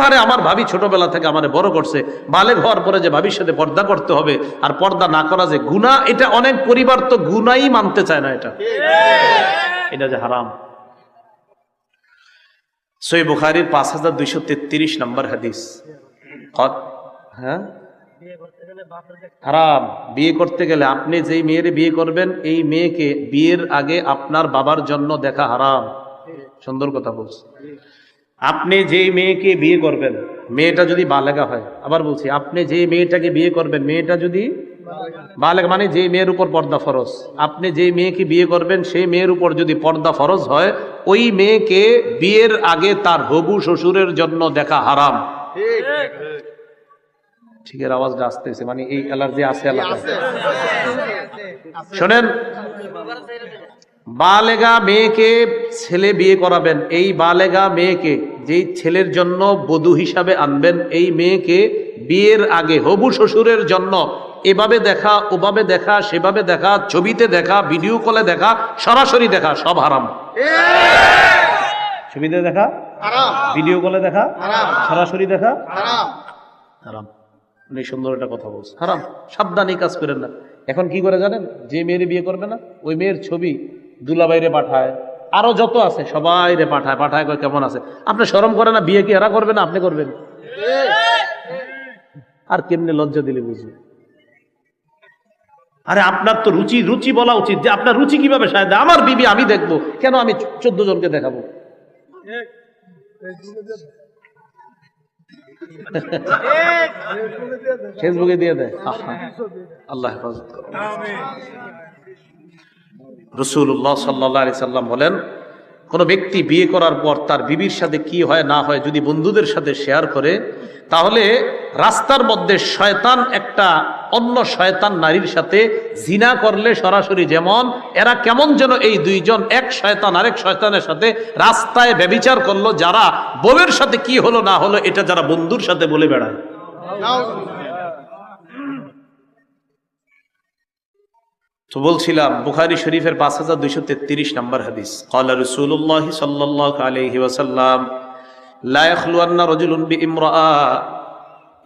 আরে আমার ভাবি ছোটবেলা থেকে আমার বড় করছে। বালে হওয়ার পরে যে ভাবির সাথে পর্দা করতে হবে আর পর্দা না করা যে গুণা, এটা অনেক পরিবার তো গুনাই মানতে চায় না এটা। এটা যে হারাম। সই বুখারির পাঁচ হাজার দুইশো তেত্রিশ নম্বর হাদিস। হ্যাঁ? হারাম। বিয়ে করতে গেলে আপনি যেই মেয়ের বিয়ে করবেন, এই মেয়েকে বিয়ের আগে আপনার বাবার জন্য দেখা হারাম। সুন্দর কথা বলছি। আপনি যেই মেয়েকে বিয়ে করবেন, মেয়েটা যদি বালেগা হয়, আবার বলছি, আপনি যে মেয়েটাকে বিয়ে করবেন, মেয়েটা যদি বালেগা মানে যেই মেয়ের উপর পর্দা ফরজ, আপনি যেই মেয়েকে বিয়ে করবেন, সেই মেয়ের উপর যদি পর্দা ফরজ হয়, ওই মেয়েকে বিয়ের আগে তার হবু শ্বশুরের জন্য দেখা হারাম। ঠিকের আওয়াজটা আসতেছে মানে এই অ্যালার্জি আছে শোনেন, বালেগা মেয়েকে ছেলে বিয়ে করাবেন, এই বালেগা মেয়েকে যেই ছেলের জন্য বধূ হিসাবে আনবেন, এই মেয়েকে বিয়ের আগে হবু শ্বশুরের জন্য এভাবে দেখা, ওভাবে দেখা, সেভাবে দেখা, ছবিতে দেখা ভিডিও কলে দেখা, সরাসরি দেখা, সব হারাম। ছবিতে দেখা ভিডিও কলে দেখা, সরাসরি দেখা, হারাম। অনেক সুন্দর একটা কথা বলছে হারাম। সাবধানে কাজ করেন না। এখন কি করে জানেন? যে মেয়ের বিয়ে করবে না, ওই মেয়ের ছবি দুলাবাইরে পাঠায় আরও যত আছে সবাই রে পাঠায় পাঠায় কয় কেমন আছে? আপনি শরম করে না বিয়ে কি এরা করবে না আপনি করবেন? আর কেমনে লজ্জা দিলে বুঝবে আরে আপনার তো রুচি রুচি বলা উচিত যে আপনার রুচি কীভাবে সাহায্য আমার বিবি আমি দেখব কেন আমি চোদ্দ জনকে দেখাবো? ফেসবুকে দিয়ে দেয়। আল্লাহ হেফাজত রসুল্লাহ সাল্লাহ সাল্লাম বলেন, কোনো ব্যক্তি বিয়ে করার পর তার বিবির সাথে কি হয়, না হয় যদি বন্ধুদের সাথে শেয়ার করে, তাহলে রাস্তার মধ্যে শয়তান একটা অন্য শয়তান নারীর সাথে জিনা করলে সরাসরি যেমন, এরা কেমন যেন এই দুইজন এক শয়তান আরেক শয়তানের সাথে রাস্তায় ব্যবিচার করল, যারা বউয়ের সাথে কি হলো না হলো, এটা যারা বন্ধুর সাথে বলে বেড়ায়। তো বলছিলাম, বুখারি শরীফের পাঁচ হাজার দুইশো তেত্রিশ নম্বর হাদিস। কলা রসুল্লাহ সাল্লাহ আলহি ওয়াসাল্লাম লায়াখলুয়ান্না রজুলুন বি ইমরা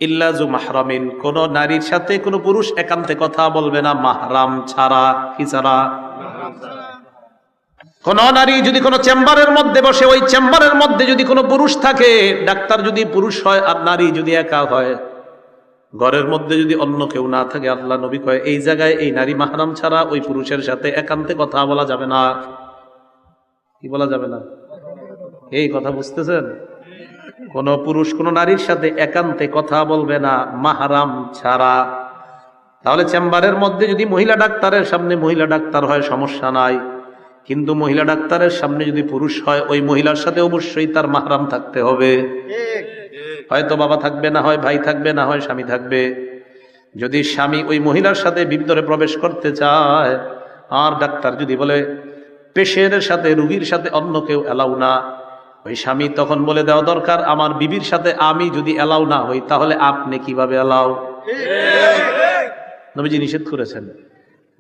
ইল্লাজু মাহরামিন। কোন নারীর সাথে কোন পুরুষ একান্তে কথা বলবে না, মাহরাম ছাড়া, কি ছাড়া? কোন নারী যদি কোনো চেম্বারের মধ্যে বসে, ওই চেম্বারের মধ্যে যদি কোনো পুরুষ থাকে, ডাক্তার যদি পুরুষ হয় আর নারী যদি একা হয় ঘরের মধ্যে যদি অন্য কেউ না থাকে, আল্লাহ নবী কয়, এই জায়গায় এই নারী মাহারাম ছাড়া ওই পুরুষের সাথে একান্তে কথা বলা যাবে না। কি বলা যাবে না? এই কথা বুঝতেছেন? কোন পুরুষ কোন নারীর সাথে একান্তে কথা বলবে না, মাহারাম ছাড়া। তাহলে চেম্বারের মধ্যে যদি মহিলা ডাক্তারের সামনে মহিলা ডাক্তার হয়, সমস্যা নাই। কিন্তু মহিলা ডাক্তারের সামনে যদি পুরুষ হয়, ওই মহিলার সাথে অবশ্যই তার মাহারাম থাকতে হবে। হয়তো বাবা থাকবে না হয় ভাই থাকবে না হয় স্বামী থাকবে। যদি স্বামী ওই মহিলার সাথে ভিতরে প্রবেশ করতে চায় আর ডাক্তার যদি বলে পেশেন্টের সাথে রুগীর সাথে অন্য কেউ এলাও না। ওই স্বামী তখন বলে দেওয়া দরকার আমার বিবির সাথে আমি যদি এলাও না হই তাহলে আপনি কীভাবে এলাও? নবীজি নিষেধ করেছেন।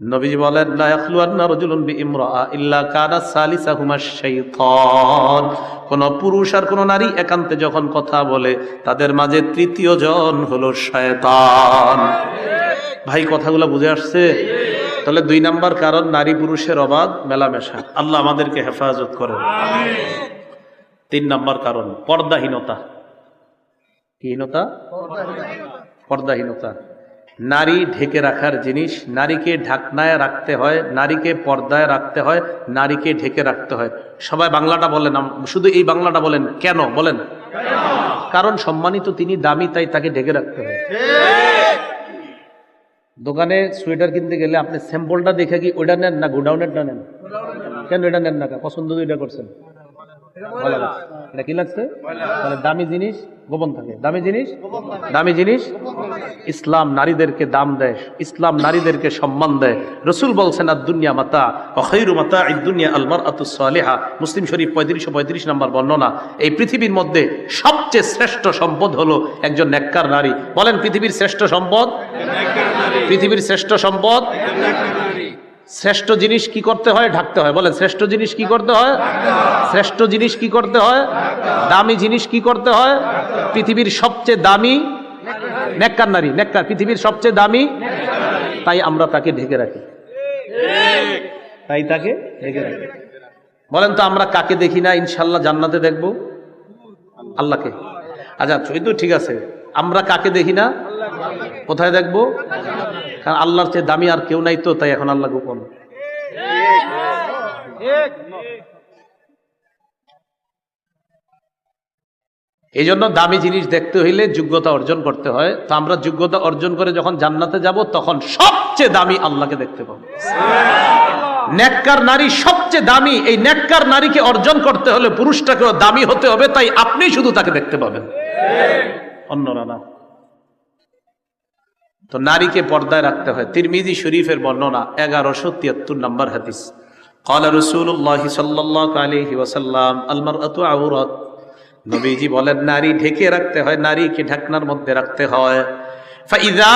নবীজি বলেন, লা ইয়াখলুয়ান্না রাজুলুন বিইমরাআ ইল্লা কানা সালিসাহুমা শাইতান। কোন পুরুষ আর কোন নারী একান্তে যখন কথা বলে, তাদের মাঝে তৃতীয় জন হলো শয়তান। ভাই, কথাগুলো বুঝে আসছে? তাহলে দুই নাম্বার কারণ, নারী পুরুষের অবাধ মেলামেশা। আল্লাহ আমাদেরকে হেফাজত করেন। তিন নাম্বার কারণ, পর্দাহীনতা। কিহীনতা? পর্দাহীনতা। নারী ঢেকে রাখার জিনিস, নারীকে ঢাকনায় রাখতে হয়, নারীকে পর্দায় রাখতে হয়, নারীকে ঢেকে রাখতে হয়। সবাই বাংলাটা বলেন শুধু এই বাংলাটা বলেন, কেন বলেন? কারণ সম্মানিত তিনি দামি, তাই তাকে ঢেকে রাখতে হয়। দোকানে সোয়েটার কিনতে গেলে আপনি স্যাম্পলটা দেখে কি ওইটা নেন না গোডাউনেরটা নেন? কেন এটা নেন না? পছন্দ এটা করছেন। এটা কি লাগছে? দামি জিনিস গোপন থাকে। দামি জিনিস? দামি জিনিস? ইসলাম নারীদেরকে দাম দেয় ইসলাম নারীদেরকে সম্মান দেয়। রসুল বলছেন আর দুনিয়া মাতা অখৈরু মাতা এই দুনিয়া আলমার আতুসালেহা মুসলিম শরীফ পঁয়ত্রিশশো পঁয়ত্রিশ নম্বর বর্ণনা। এই পৃথিবীর মধ্যে সবচেয়ে শ্রেষ্ঠ সম্পদ হলো একজন নেককার নারী। বলেন পৃথিবীর শ্রেষ্ঠ সম্পদ? পৃথিবীর শ্রেষ্ঠ সম্পদ? শ্রেষ্ঠ জিনিস কি করতে হয়? ঢাকতে হয়। বলেন শ্রেষ্ঠ জিনিস কি করতে হয়? শ্রেষ্ঠ জিনিস কি করতে হয়। দামি জিনিস কি করতে হয়? পৃথিবীর সবচেয়ে দামি নেককার নারী, নেককার, পৃথিবীর সবচেয়ে দামি তাই আমরা তাকে ঢেকে রাখি। তাই তাকে ঢেকে রাখি। বলেন তো আমরা কাকে দেখি না, ইনশাল্লাহ জান্নাতে দেখব? আল্লাহকে। আচ্ছা এই তো ঠিক আছে। আমরা কাকে দেখি না, কোথায় দেখব? কারণ আল্লাহর চেয়ে দামি আর কেউ নাই তো, তাই এখন আল্লাহ গোপন। এই জন্য দামি জিনিস দেখতে হইলে যোগ্যতা অর্জন করতে হয় তো আমরা যোগ্যতা অর্জন করে যখন জান্নাতে যাব তখন সবচেয়ে দামি আল্লাহকে দেখতে পাবো নেককার নারী সবচেয়ে দামি এই নেককার নারীকে অর্জন করতে হলে পুরুষটাকেও দামি হতে হবে তাই আপনি শুধু তাকে দেখতে পাবেন অন্যরা না তো নারীকে পর্দায় রাখতে হয় তিরমিজি শরীফের বর্ণনা এগারোশো তিয়াত্তর নম্বর হাদিস قال رسول الله صلى الله عليه وسلم المرأة عورات নবীজি বলেন, নারী ঢেকে রাখতে হয়, নারীকে ঢাকনার মধ্যে রাখতে হয়। ফাইদা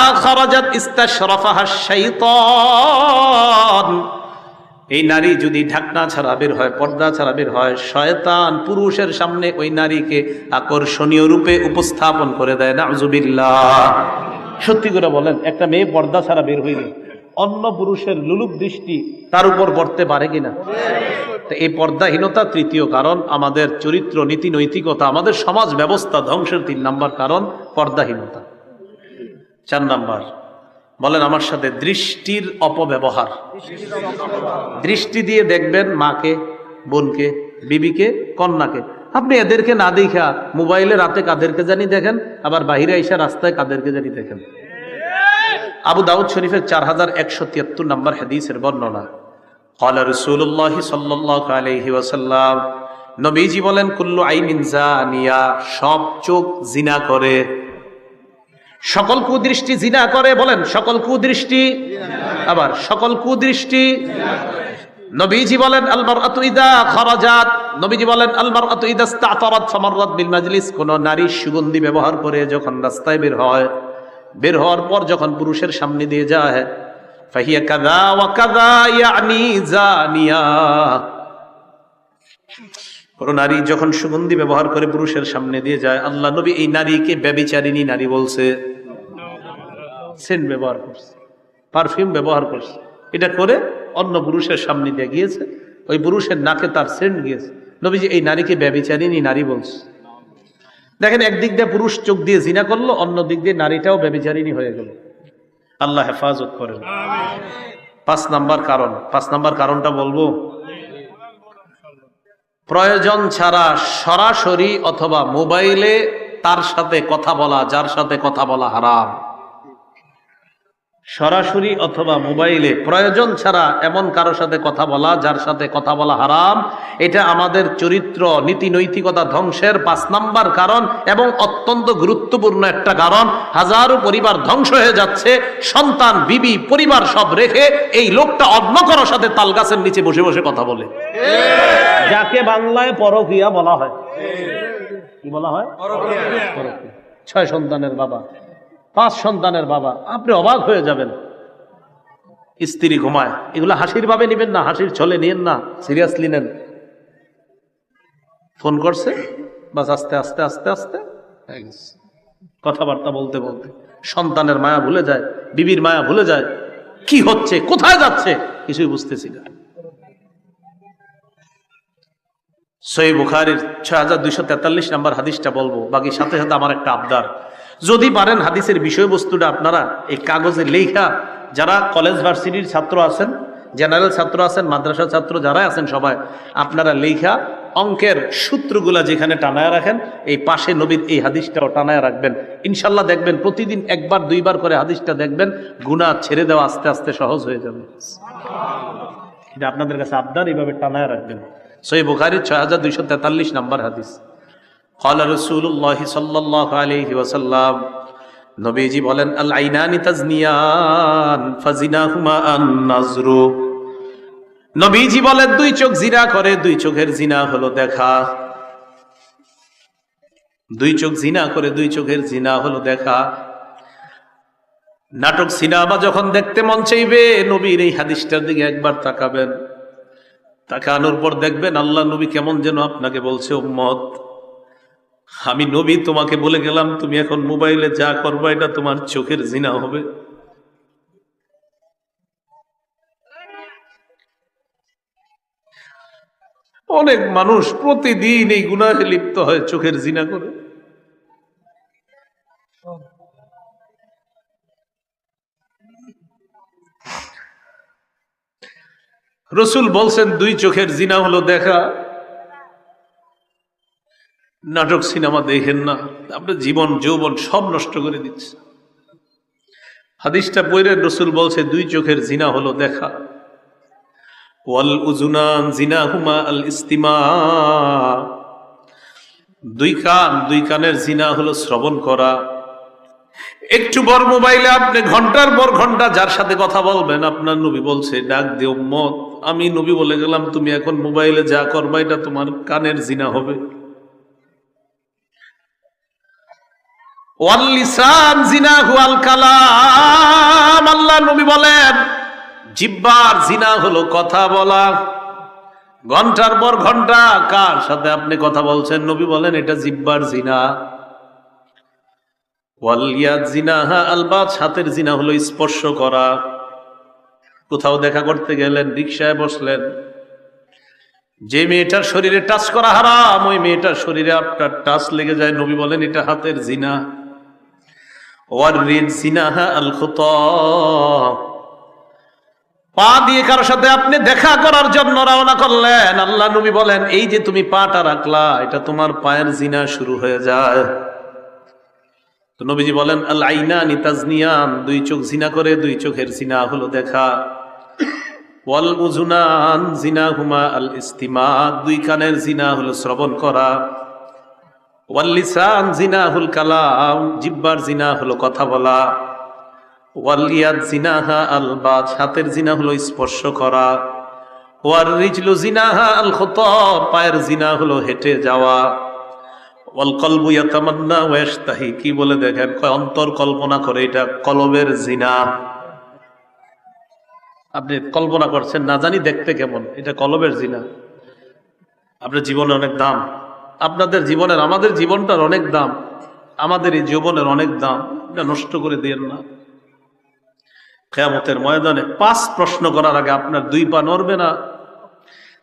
এই নারী যদি ঢাকনা ছাড়া বের হয়, পর্দা ছাড়া বের হয়, শয়তান পুরুষের সামনে ওই নারীকে আকর্ষণীয় রূপে উপস্থাপন করে দেয় না নাজুবিল্লা সত্যি করে বলেন, একটা মেয়ে পর্দা ছাড়া বের হইলে অন্য পুরুষের লুলুপ দৃষ্টি তার উপর পড়তে পারে কিনা? তো এই পর্দাহীনতা তৃতীয় কারণ, আমাদের চরিত্র, নীতি, নৈতিকতা, আমাদের সমাজ ব্যবস্থা ধ্বংসের তিন নাম্বার কারণ, পর্দাহীনতা। চার নাম্বার, বলেন আমার সাথে দৃষ্টির অপব্যবহার। দৃষ্টি দিয়ে দেখবেন মাকে, বোনকে, বিবিকে, কন্যাকে। আপনি এদেরকে না দেখা মোবাইলে রাতে কাদেরকে জানি দেখেন, আবার বাহিরে এসে রাস্তায় কাদেরকে জানি দেখেন। আবু দাউদ শরীফের চার হাজার একশো তিয়াত্তর নম্বর হাদিসের বর্ণনা। হলা রসুল্লাহ সাল্লাহ আলহি ওয়াসাল্লাম নবীজি বলেন, কুল্লু আইনিন জানিয়া, সব চোখ জিনা করে। সকল কুদৃষ্টি জিনা করে বলেন, সকল কুদৃষ্টি আবার, সকল কুদৃষ্টি নবীজি বলেন আলমার আতুইদা খরাজাত। নবীজি বলেন আলমার আতুইদা স্তাতারাত ফামাররাত বিল মাজলিস কোন নারী সুগন্ধি ব্যবহার করে যখন রাস্তায় বের হয়, বের হওয়ার পর যখন পুরুষের সামনে দিয়ে যায় কোন নারী যখন সুগন্ধি ব্যবহার করে পুরুষের সামনে দিয়ে যায়, আল্লাহ নবী এই নারীকে নারী বলছে। সেন্ট ব্যবহার করছে, পারফিউম ব্যবহার করছে। এটা করে অন্য পুরুষের সামনে দিয়ে গিয়েছে, ওই পুরুষের নাকে তার সেন্ট গিয়েছে। নবীজি এই নারীকে ব্যবিচারিণী নারী বলছে। দেখেন, একদিক দিয়ে পুরুষ চোখ দিয়ে জিনা করল, অন্য দিক দিয়ে নারীটাও ব্যবিচারিণী হয়ে গেল। আল্লাহ হেফাজত করেন। পাঁচ নাম্বার কারণ। পাঁচ নাম্বার কারণটা বলব? প্রয়োজন ছাড়া সরাসরি অথবা মোবাইলে তার সাথে কথা বলা যার সাথে কথা বলা হারাম। সরাসরি অথবা মোবাইলে প্রয়োজন ছাড়া এমন কারোর সাথে কথা বলা যার সাথে কথা বলা হারাম এটা আমাদের চরিত্র, নীতি, নৈতিকতা ধ্বংসের পাঁচ নাম্বার কারণ এবং অত্যন্ত গুরুত্বপূর্ণ একটা কারণ। হাজারো পরিবার ধ্বংস হয়ে যাচ্ছে, সন্তান, বিবি, পরিবার সব রেখে এই লোকটা অন্য কারোর সাথে তাল গাছের নিচে বসে বসে কথা বলে। যাকে বাংলায় পরকিয়া বলা হয়। কি বলা হয়? ছয় সন্তানের বাবা, পাঁচ সন্তানের বাবা, আপনি অবাক হয়ে যাবেন। স্ত্রী ঘুমায়, এগুলো হাসির ভাবে নেবেন না, হাসির ছলে নিয়েন না, সিরিয়াসলি নেন। ফোন করছে বাস আস্তে আস্তে আস্তে আস্তে। কথাবার্তা বলতে বলতে সন্তানের মায়া ভুলে যায় বিবির মায়া ভুলে যায়। কি হচ্ছে? কোথায় যাচ্ছে? কিছুই বুঝতেছি না। সই বুখারির ছয় হাজার দুইশো তেতাল্লিশ নাম্বার হাদিসটা বলব বাকি সাথে সাথে আমার একটা আবদার। যদি পারেন হাদিসের বিষয়বস্তুটা আপনারা এই কাগজে লেখা যারা কলেজ ভার্সিটির ছাত্র আছেন জেনারেল ছাত্র আছেন মাদ্রাসা ছাত্র যারা আছেন সবাই আপনারা লেখা অঙ্কের সূত্রগুলা যেখানে টানায় রাখেন এই পাশে নবীর এই হাদিসটাও টানায় রাখবেন ইনশাল্লাহ দেখবেন প্রতিদিন একবার দুইবার করে হাদিসটা দেখবেন গুণা ছেড়ে দেওয়া আস্তে আস্তে সহজ হয়ে যাবে এটা আপনাদের কাছে আবদার এইভাবে টানায় রাখবেন সই বুখারির ছয় হাজার দুইশো তেতাল্লিশ নম্বর হাদিস قال رسول الله صلى الله عليه وسلم নবীজি বলেন আল আইনানি তাজনিয়ান ফাজিনাহুমা আন নাজরু নবীজি বলেন দুই চোখ জিনা করে, দুই চোখের জিনা হলো দেখা। দুই চোখ জিনা করে, দুই চোখের জিনা হলো দেখা। নাটক সিনেমা যখন দেখতে মন চাইবে, নবীর এই হাদিসটার দিকে একবার তাকাবেন। তাকানোর পর দেখবেন, আল্লাহ নবী কেমন যেন আপনাকে বলছে, উম্মত, আমি নবী, তোমাকে বলে গেলাম, তুমি এখন মোবাইলে যা করবা, এটা তোমার চোখের জিনা হবে। অনেক মানুষ প্রতিদিন এই গুনাহে লিপ্ত হয় চোখের জিনা করে। রসুল বলছেন, দুই চোখের জিনা হলো দেখা, নাটক, সিনেমা দেখেন না। আপনার জীবন, যৌবন সব নষ্ট করে দিচ্ছে। হাদিসটা বইরের রসুল বলছে, দুই চোখের জিনা হলো দেখা। ওয়াল উজুনান জিনা হুমা আল ইস্তিমা। দুই কান, দুই কানের জিনা হলো শ্রবণ করা। একটু বড় মোবাইলে আপনি ঘণ্টার পর ঘণ্টা যার সাথে কথা বলবেন, আপনার নবী বলছে, ডাক দিও মত আমি নবী বলে গেলাম, তুমি এখন মোবাইলে যা করবা, এটা তোমার কানের জিনা হবে। ওয়াল লিসান জিনা কালাম, আল্লাহ নবী বলেন জিব্বার জিনা হলো কথা বলা। ঘণ্টার পর ঘণ্টা কার সাথে আপনি কথা বলছেন? নবী বলেন, এটা জিব্বার জিনা। ওয়ালিয়াদ জিনাহা আলবাত হাতের জিনা হলো স্পর্শ করা। কোথাও দেখা করতে গেলেন রিক্সায় বসলেন। যে মেয়েটার শরীরে টাচ করা হারাম, ওই মেয়েটার শরীরে আপনার টাচ লেগে যায়। নবী বলেন, এটা হাতের জিনা। ওয়ার রিদ জিনাহা আল খুতা। পা দিয়ে কারোর সাথে আপনি দেখা করার জন্য রওনা করলেন। আল্লাহ নবী বলেন, এই যে তুমি পাটা রাখলা, এটা তোমার পায়ের জিনা শুরু হয়ে যায়। তো নবীজি বলেন, আল আইনা নিতাজনিয়ান দুই চোখ জিনা করে, দুই চোখের জিনা হলো দেখা। ওয়াল উজুনান, জিনা হুমা আল ইস্তিমা, দুই কানের জিনা হলো শ্রবণ করা। ওয়াল লিসান, জিনা হুল কালাম, জিব্বার জিনা হলো কথা বলা। জিনাহা আল জিনা স্পর্শ করা। ওয়ার জিনাহা আল পায়ের জিনা হলো হেঁটে যাওয়া। ওয়াল কি বলে দেখেন? কয় অন্তর কল্পনা করে, এটা কলবের জিনা। আপনি কল্পনা করছেন, না জানি দেখতে কেমন, এটা কলবের জিনা। আপনার জীবনে অনেক দাম। আপনাদের জীবনের, আমাদের জীবনটার অনেক দাম। আমাদের এই জীবনের অনেক দাম। এটা নষ্ট করে দিয়েন না। কেয়ামতের ময়দানে পাঁচ প্রশ্ন করার আগে আপনার দুই পা নড়বে না।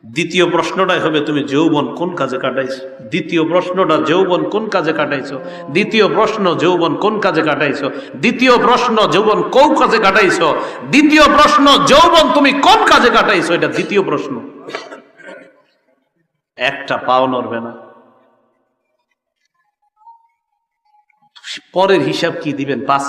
দ্বিতীয় প্রশ্নটাই হবে, তুমি যৌবন কোন কাজে কাটাইছো? দ্বিতীয় প্রশ্নটা, যৌবন কোন কাজে কাটাইছো? দ্বিতীয় প্রশ্ন, যৌবন কোন কাজে কাটাইছো? দ্বিতীয় প্রশ্ন, যৌবন কোন কাজে কাটাইছো? দ্বিতীয় প্রশ্ন, যৌবন তুমি কোন কাজে কাটাইছো? এটা দ্বিতীয় প্রশ্ন। একটা পাও নড়বে না। পরের হিসাব কি দিবেন? পাঁচ